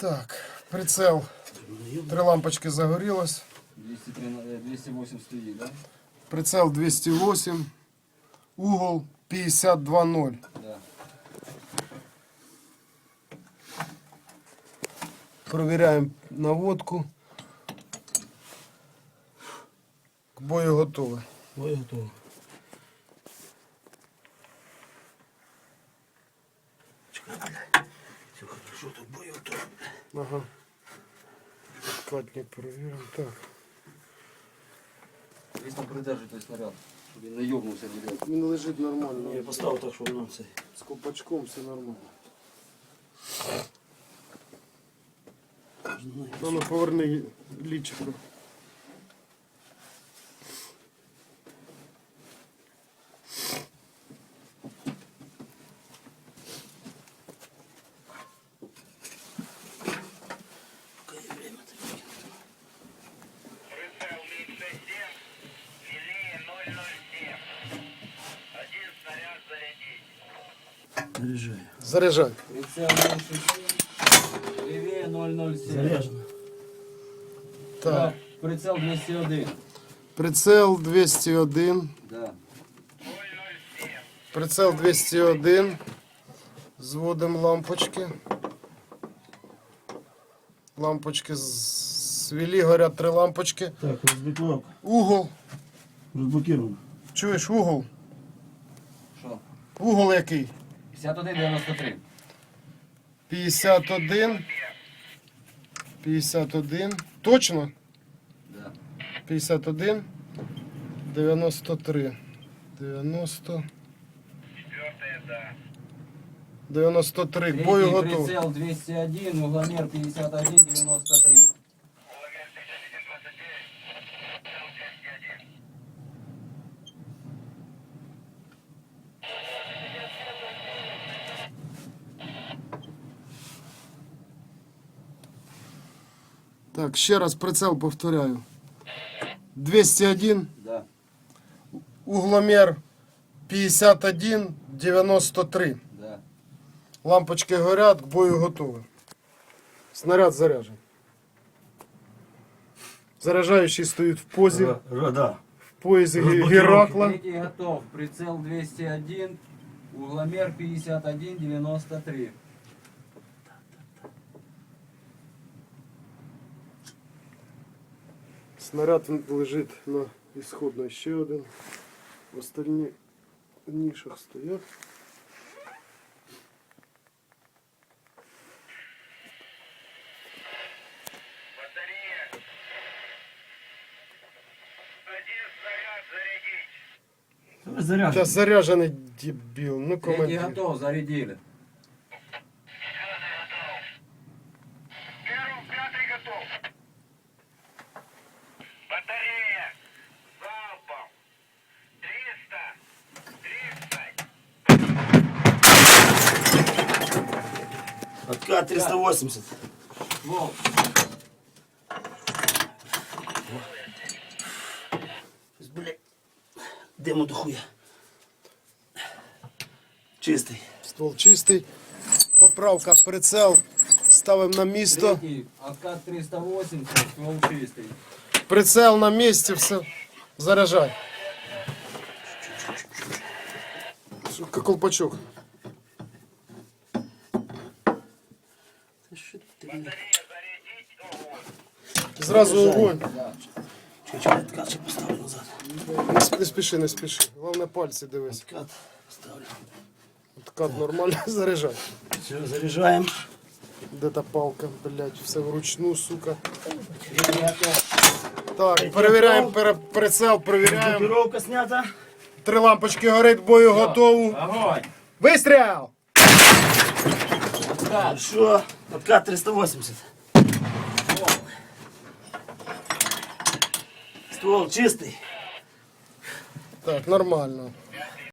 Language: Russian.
Так, прицел. Три лампочки загорілось. 213, 208 стоїть, да? Прицел 208. Угол 52.0. Да. Провіряємо наводку. К бою готове. Ой, готово. Чекай, блядь. Все хорошо, тут бою тут. Ага. Катник перевіримо. Так. Там той снаряд, щоб він не йогнувся ніде. Він лежить нормально. Я поставив так, щоб нам це. З копачком все нормально. Ну, ну поверни лічико. Прицел 067, лівіє 007. Заряджено. Так. Прицел 201. Прицел 201. Да. Прицел 201. Зводимо лампочки. Лампочки свілі, горять три лампочки. Так, розблокировка. Угол. Розблокировано. Чуєш угол? Що? Угол який? 51,93. 51. 51. Точно? Да. 51. 93. 90. Четвертая, да. 93. К бою Третий готов. прицел 201, угломер 51, 93. Так, ще раз прицел повторяю. 201. Да. Угломер 51, 93. Да. Лампочки горять, к бою готові. Снаряд заряджений. Заряджаючий стоїть в позі, в Да. поїзі Ге- Розблокировки. Геракла. Третий готов. Прицел 201, угломер 51, 93. Снаряд лежить на ісходної ще один. В остальні нішах стоять. Батарея. Один снаряд зарядить. Заряджено. Та заряджений дебіл. Ну Третий командир. готов, зарядили. Откат 380. Вол. Блядь. Диму до хуя. Чистий. Ствол чистий. Поправка прицел. Ставимо на місто. Третий, откат 380, ствол чистый. Прицел на місці, все. Заряджай. Сука, колпачок. Зразу огонь. Да. Чуть-чуть откат ще поставлю назад. Не, не спіши, не спіши. Головне пальці дивись. Откат ставлю. Откат нормально заряджай. Все, заряджаємо. Де та палка, блядь, все вручну, сука. Так, перевіряємо пере- прицел, перевіряємо. Блокировка снята. Три лампочки горить, бою готову. Огонь. Вистріл! Откат. Хорошо. Откат 380. Ствол чистий. Так, нормально.